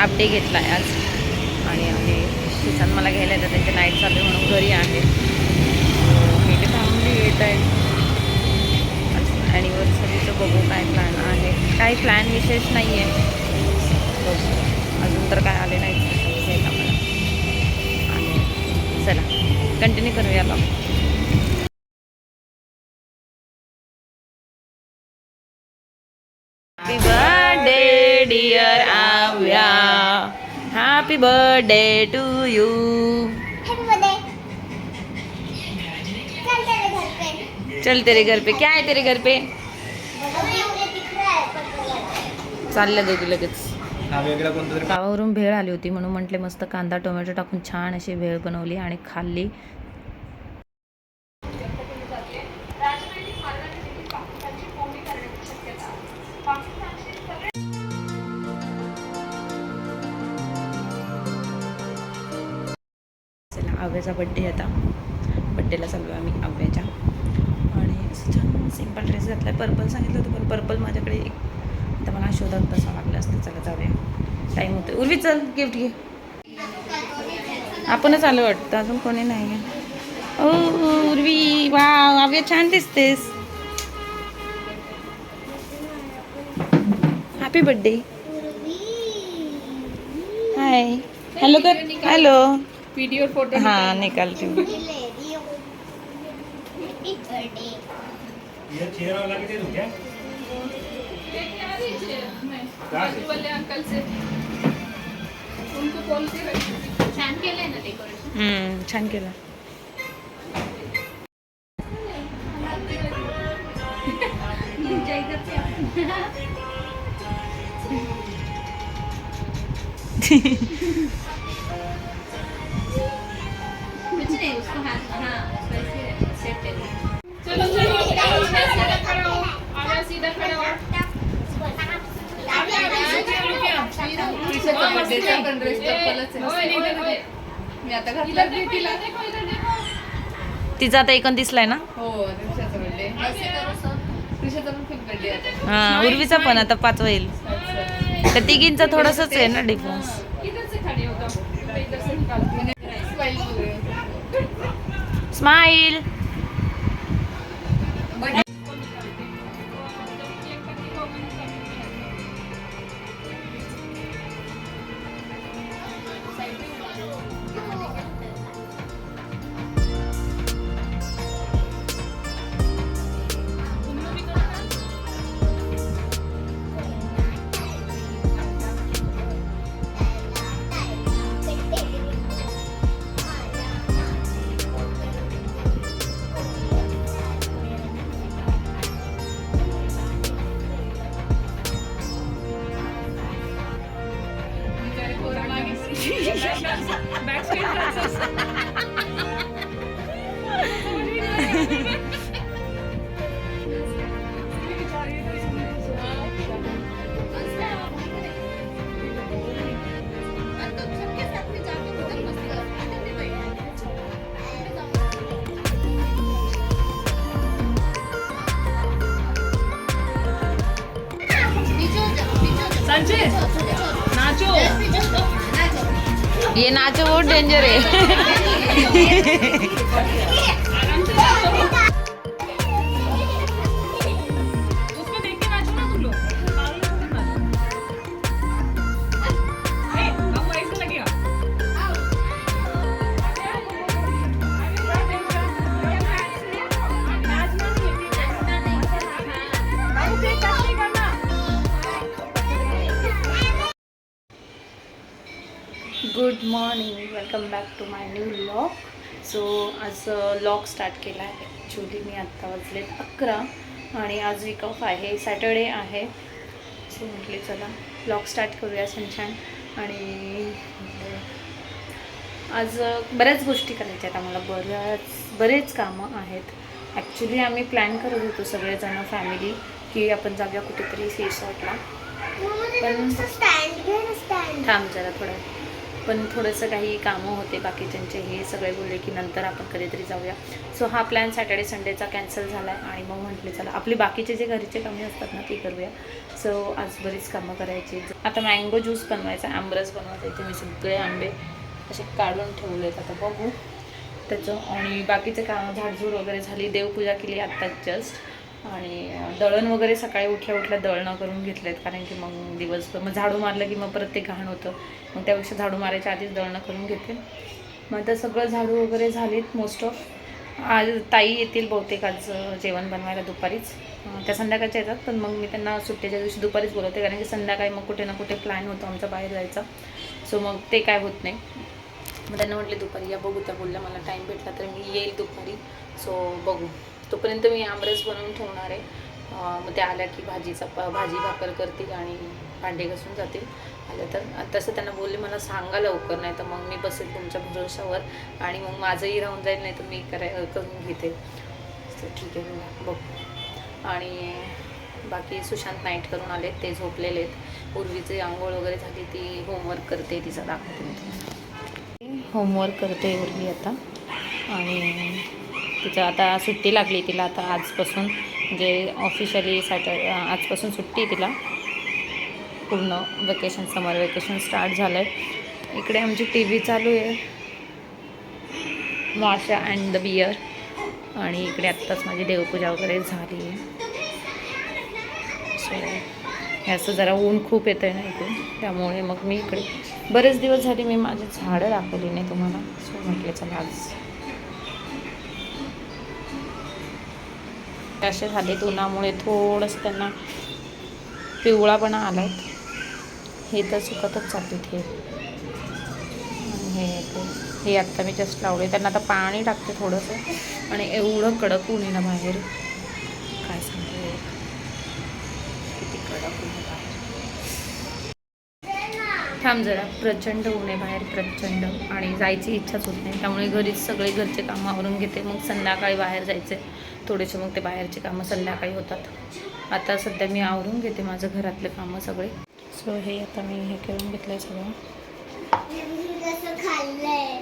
Half day घेतला आहे आज. आणि आम्ही किसान मला घ्यायला येतात त्यांचे नाईट चालू आहे म्हणून घरी आहे. मी फॅमिली येत आहे. ॲनिव्हर्सरीचं बघू काय प्लॅन आहे. काही प्लॅन विशेष नाही आहे बघू अजून तर काय आले नाही घ्यायला मला आणि चला कंटिन्यू करूया vlog happy birthday to you चल तेरे घर पे. क्या है तेरे घर पे? चाललं दोघी लगेच. वेगळा कोणता तरी गावावरून भेळ आली होती म्हणून म्हटले मस्त कांदा टोमॅटो टाकून छान अशी भेळ बनवली आणि खाल्ली. अव्याचा बड्डे आता. बड्डेला चाललो आम्ही अव्याच्या आणि असं छान सिंपल ड्रेस घातला पर्पल सांगितलं होतं पण पर्पल माझ्याकडे एक आता मला शोधात बसावं लागलं असतं. चला जाऊया. टाईम होतो उर्वी चल गिफ्ट घे. आपणच आलो वाटतं. अजून कोणी नाही आहे ओ उर्वी. वा अव्या छान दिसतेस. हॅपी बड्डे हाय हॅलो कर हॅलो व्हिडिओ फोटो हां निकाल तू ये चेहरा वाला के दे दूं क्या वाले अंकल से। उनको कॉल के छान केलंय ना डेकोरेशन हम्म, छान केलं कुछ नहीं उसको हाथ हाँ वैसे सेट चलो चलो सीधा खड़ा आवाज सीधा खड़ा हो मी आता घातला तिला तिचा आता एकन दिसलाय ना हो हा उर्वीचा पण आता पाच होईल. तर तिघींचा थोडंसंच आहे ना डिफरन्स हो ये नाचो बहुत डेंजर है। Morning welcome back to my new vlog so आज लॉग स्टार्ट केला आहे. ॲक्च्युली मी आत्ता वाजलेत अकरा आणि आज वीक ऑफ आहे. सॅटर्डे आहे. सो म्हटले चला लॉग स्टार्ट करूया छान छान आणि आज बऱ्याच गोष्टी करायच्या आहेत आम्हाला. बऱ्याच बरेच कामं आहेत. ॲक्च्युली आम्ही प्लॅन करत होतो सगळेजण फॅमिली की आपण जाऊया कुठेतरी रिसॉर्टला पण थांब जरा थोडं. पण थोडंसं काही कामं होते बाकीच्यांचे हे सगळे बोलले की नंतर आपण कधीतरी जाऊया. सो हा प्लॅन सॅटर्डे संडेचा कॅन्सल झाला आहे आणि मग म्हटले चला आपली बाकीचे जे घरीचे कामे असतात ना ती करूया. सो आज बरीच कामं करायची. आता मँगो ज्यूस बनवायचा आंबरस बनवायचा इथे मी सगळे आंबे असे काढून ठेवलेत. आता बघू. त्याचं आणि बाकीचे काम झाडझूड वगैरे झाली देवपूजा केली आत्ताच जस्ट आणि दळण वगैरे सकाळी उठल्या उठल्या दळणं करून घेतलेत. कारण की मग दिवसभर मग झाडू मारलं की मग परत ते घाण होतं. मग त्यापेक्षा झाडू मारायच्या आधीच दळणं करून घेते. मग आता सगळं झाडू वगैरे झालीत मोस्ट ऑफ आज ताई येतील बहुतेक आज जेवण बनवायला दुपारीच. त्या संध्याकाळच्या येतात पण मग मी त्यांना सुट्टीच्या दिवशी दुपारीच बोलवते. कारण की संध्याकाळी मग कुठे ना कुठे प्लॅन होतो आमचा बाहेर जायचा. सो मग ते काय होत नाही. मग त्यांना म्हटले दुपारी या बघू त्या बोलल्या मला टाईम भेटला तर मी येईल दुपारी. सो बघू. तोपर्यंत मी आमरस बनवून ठेवणार आहे. मग त्या आल्या की भाजीचा प भाजी भाकर करतील आणि भांडे घासून जातील. आल्या तर तसं त्यांना बोलले मला सांगा लवकर नाही तर मग मी बसेल तुमच्या भरोशावर आणि मग माझंही राहून जाईल नाही तर मी कराय करून घेते. तर ठीक आहे बघ. बघू आणि बाकी सुशांत नाईट करून आले ते झोपलेले आहेत. पूर्वीचे आंघोळ वगैरे झाली ती होमवर्क करते तिचा दाखवते होमवर्क करते उर्वी आता. आणि तिचं आता सुट्टी लागली तिला आता आजपासून म्हणजे ऑफिशियली सॅटर आजपासून सुट्टी तिला. पूर्ण वेकेशन समर वेकेशन स्टार्ट झालं आहे इकडे आमची टी व्ही चालू आहे. माशा अँड द बियर आणि इकडे आत्ताच माझी देवपूजा वगैरे झाली आहे. सो असं जरा ऊन खूप येतं आहे ना इकडून. त्यामुळे मग मी इकडे बरेच दिवस झाले मी माझी झाडं दाखवली नाही तुम्हाला. सो म्हटलं चला आज असे झाले. उन्हामुळे थोडंसं त्यांना पिवळापणा आला. आहेत हे तर सुकतच चालते हे हे ते हे आत्ता मी जस्ट लावले त्यांना आता पाणी टाकते थोडंसं. आणि एवढं कडक ऊन ना बाहेर काय सांगते किती कडक ऊन आहे बाहेर थांब जरा. प्रचंड ऊन आहे बाहेर प्रचंड. आणि जायची इच्छाच होत नाही. त्यामुळे घरीच सगळे घरचे कामं आवरून घेते. मग संध्याकाळी बाहेर जायचे. थोडेसे मग ते बाहेरचे कामं संध्याकाळी होतात. आता सध्या मी आवरून घेते माझं घरातले कामं सगळे. सो हे आता मी हे करून घेतलं आहे सगळं कसं खाल्लंय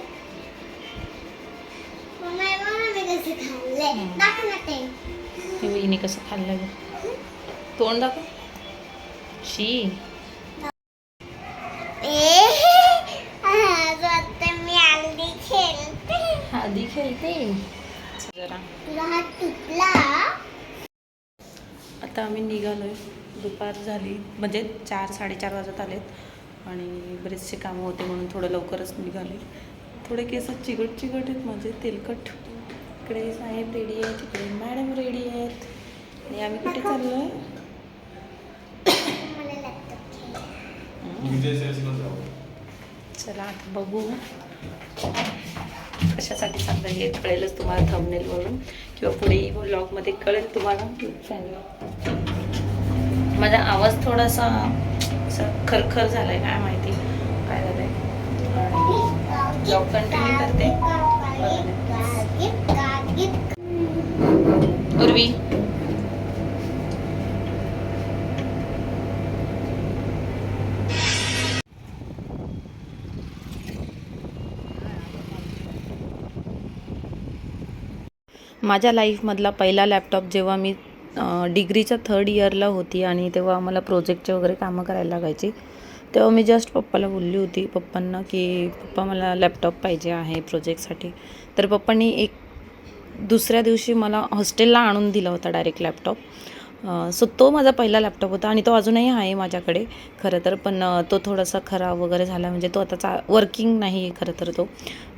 मम्मा हे बघ ना मी कसं खाल्लंय हम्म. दाखव ना ते हे वहिनी कसं खाल्लं गं तोंड दाखव शी ए आज वाटतं मी आली खेळते. जरा. तुझा हात तुटला? आता आम्ही निघालो आहे दुपार झाली. म्हणजे चार साडेचार वाजत आलेत. आणि बरेचसे कामं होते म्हणून थोडं लवकरच निघाले. थोडे केस चिकट चिकट आहेत माझे. तेलकट. इकडे साहेब रेडी आहेत. तिकडे मॅडम रेडी आहेत. आणि आम्ही कुठे चाललो आहे चला आता बघू. कशासाठी चाललं हे कळेलच तुम्हाला थंबनेलवरून किंवा पुढे ब्लॉगमध्ये कळेल तुम्हाला. माझा आवाज थोडासा खरखर झाला आहे काय माहिती. काय झालं आहे ब्लॉग कंटिन्यू करते उर्वी. माझ्या लाईफमधला पहिला लॅपटॉप जेव्हा मी डिग्रीच्या थर्ड इयरला होती आणि तेव्हा आम्हाला प्रोजेक्टचे वगैरे कामं करायला लागायची तेव्हा मी जस्ट पप्पाला बोलली होती पप्पांना की पप्पा मला लॅपटॉप पाहिजे आहे प्रोजेक्टसाठी तर पप्पांनी एक दुसऱ्या दिवशी मला हॉस्टेलला आणून दिला होता डायरेक्ट लॅपटॉप सो तो माझा पहिला लॅपटॉप होता आणि तो अजूनही आहे माझ्याकडे खरं तर. पण तो थोडासा खराब वगैरे झाला म्हणजे तो आता चा वर्किंग नाही आहे खरं तर तो.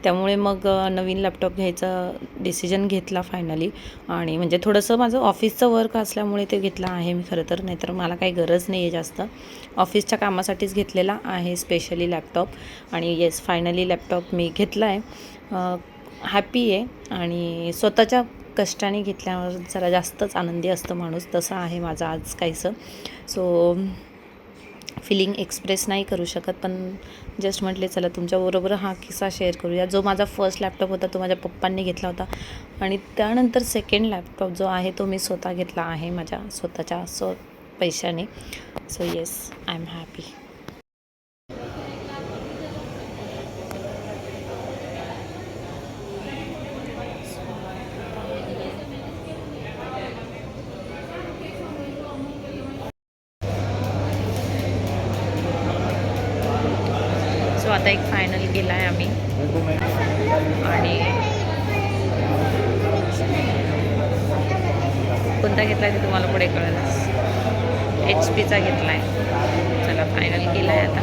त्यामुळे मग नवीन लॅपटॉप घ्यायचा डिसिजन घेतला फायनली आणि म्हणजे थोडंसं माझं ऑफिसचं वर्क असल्यामुळे ते घेतलं आहे मी खरं तर. नाहीतर मला काही गरज नाही आहे जास्त ऑफिसच्या कामासाठीच घेतलेला आहे स्पेशली लॅपटॉप आणि येस फायनली लॅपटॉप मी घेतला आहे हॅपी आहे. आणि स्वतःच्या कष्टाने घेतल्यावर जरा जास्तच आनंदी असतं माणूस तसं आहे माझं आज काहीसं. सो फिलिंग एक्सप्रेस नाही करू शकत पण जस्ट म्हटले चला तुमच्याबरोबर हा किस्सा शेअर करूया. जो माझा फर्स्ट लॅपटॉप होता तो माझ्या पप्पांनी घेतला होता. आणि त्यानंतर सेकंड लॅपटॉप जो आहे तो मी स्वतः घेतला आहे माझ्या स्वतःच्या स्व पैशाने. So yes I am happy तुम्हाला पुढे कळेलच. एच पीचा घेतला आहे चला फायनल केला आहे आता.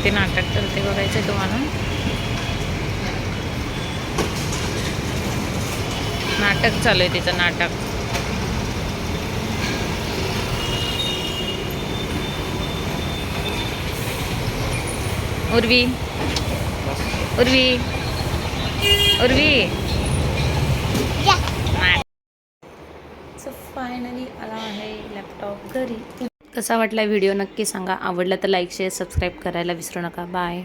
किती नाटक करते बघायचं तुम्हाला. नाटक चालू आहे तिचं नाटक. उर्वी. उर्वी. उर्वी. सो फायनली आला आहे लॅपटॉप घरी. कसा वाटला व्हिडिओ नक्की सांगा. आवडला तर लाईक शेअर सबस्क्राईब करायला विसरू नका. बाय.